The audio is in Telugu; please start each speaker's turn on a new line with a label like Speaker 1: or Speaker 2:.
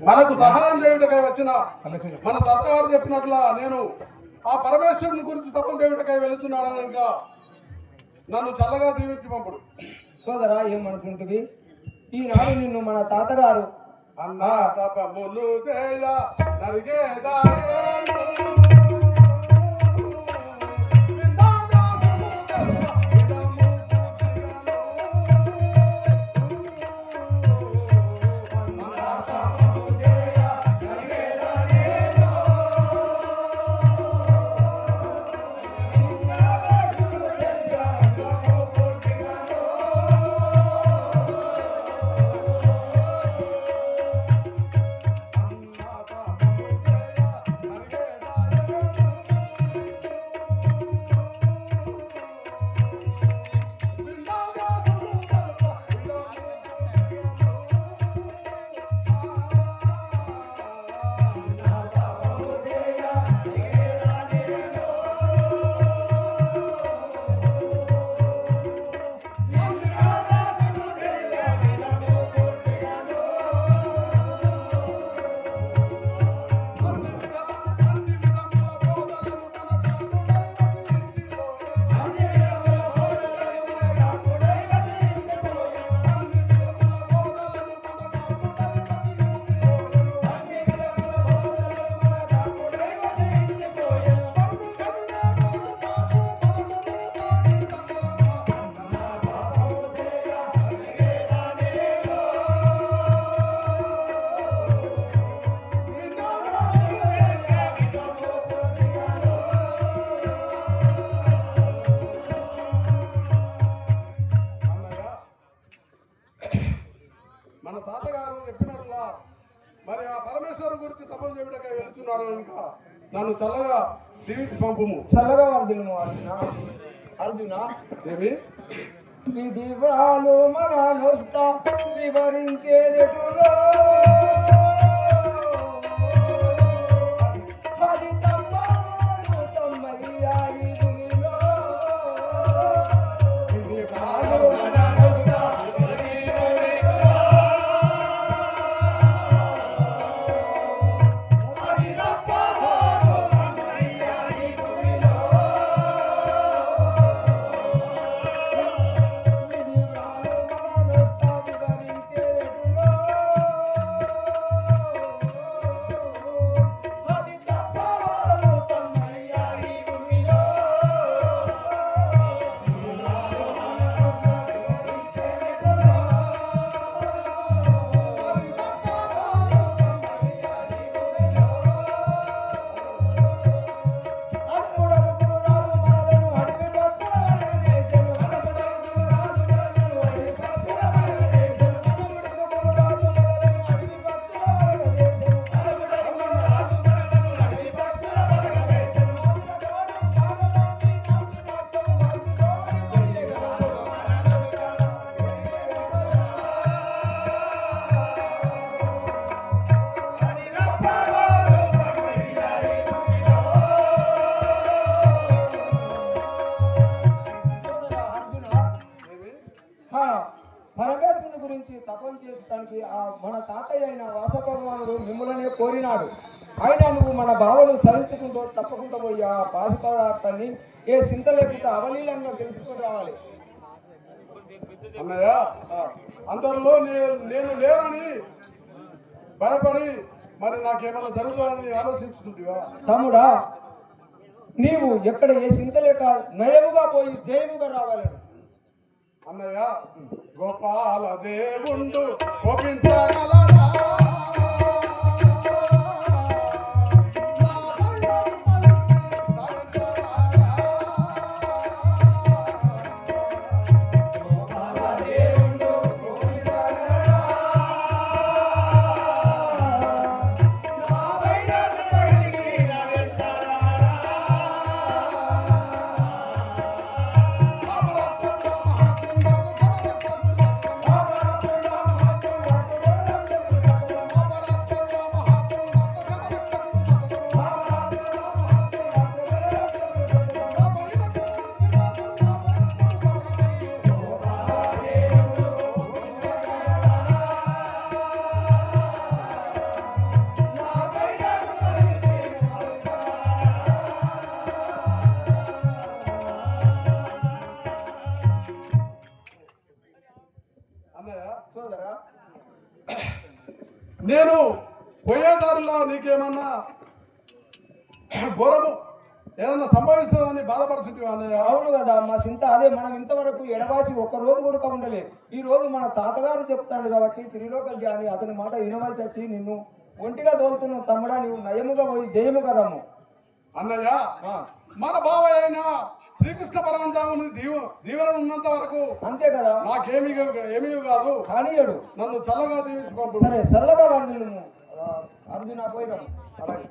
Speaker 1: మనకు సహాయం చేయుటకై వచ్చిన మన తాతగారు చెప్పినట్లా నేను ఆ పరమేశ్వరుని గురించి తపం చేయుటకై వెళుతున్నాను నన్ను చల్లగా దీవించి పంపుడు.
Speaker 2: సోదరా ఏం మనసుంటుంది ఈనాడు నిన్ను మన తాతగారు
Speaker 1: అన్నా తపములు చేయ నరిగేదా మన తాతగారు చెప్పినట్లా మరి ఆ పరమేశ్వరం గురించి తపం చేయుటకై వెళుతున్నాడు కనుక నన్ను చల్లగా దీవించి పంపుము.
Speaker 2: చల్లగా వర్ధులను అర్జున అర్జున?
Speaker 1: ఏమి?
Speaker 2: విధివ్రాలు మన గురించి తపం చేయడానికి ఆ మన తాతయ్య అయిన వాస భగవానుడు మిమ్మల్ని కోరినాడు. అయినా నువ్వు మన భావను సరించుకుంటూ తప్పకుండా పోయి ఆ పాశ పదార్థాన్ని ఏ చింత లేకుండా అవలీలంగా తెలుసుకుని రావాలి.
Speaker 1: అన్నయ్య అందరిలో నేను నేను లేనని భయపడి మరి నాకేమైనా జరుగుతుందని ఆలోచించుకుంటువా
Speaker 2: తమ్ముడా నీవు ఎక్కడ ఏ చింత లేక నయముగా పోయి జయముగా రావాలని.
Speaker 1: అన్నయ్య గోపాల దేవుండు గోపించగలరా నేను పోయేదారిలో నీకేమన్నా ఘోరము ఏదన్నా సంభవిస్తుందని బాధపడుతుంటే
Speaker 2: అవును కదా మా చింత అదే మనం ఇంతవరకు ఎడబాచి ఒక్క రోజు కూడా ఉండలేదు ఈ రోజు మన తాతగారు చెప్తాడు కాబట్టి త్రిలోక జ్ఞాని అతని మాట వినవలసి వచ్చి నిన్ను ఒంటిగా తోలుతున్నావు తమ్ముడా నీవు నయముగా పోయి జయముగా రమ్ము.
Speaker 1: అన్నయ్య మన బావ అయిన శ్రీకృష్ణ పరమంతాముని దీవ దీవెన ఉన్నంత వరకు
Speaker 2: అంతే కదా?
Speaker 1: నాకేమీ ఏమీ కాదు.
Speaker 2: కానీయుడు
Speaker 1: నన్ను చల్లగా దీవించి పంపు
Speaker 2: సరే సరళగా వరదలు అర్జున పోయినాము అలాగే.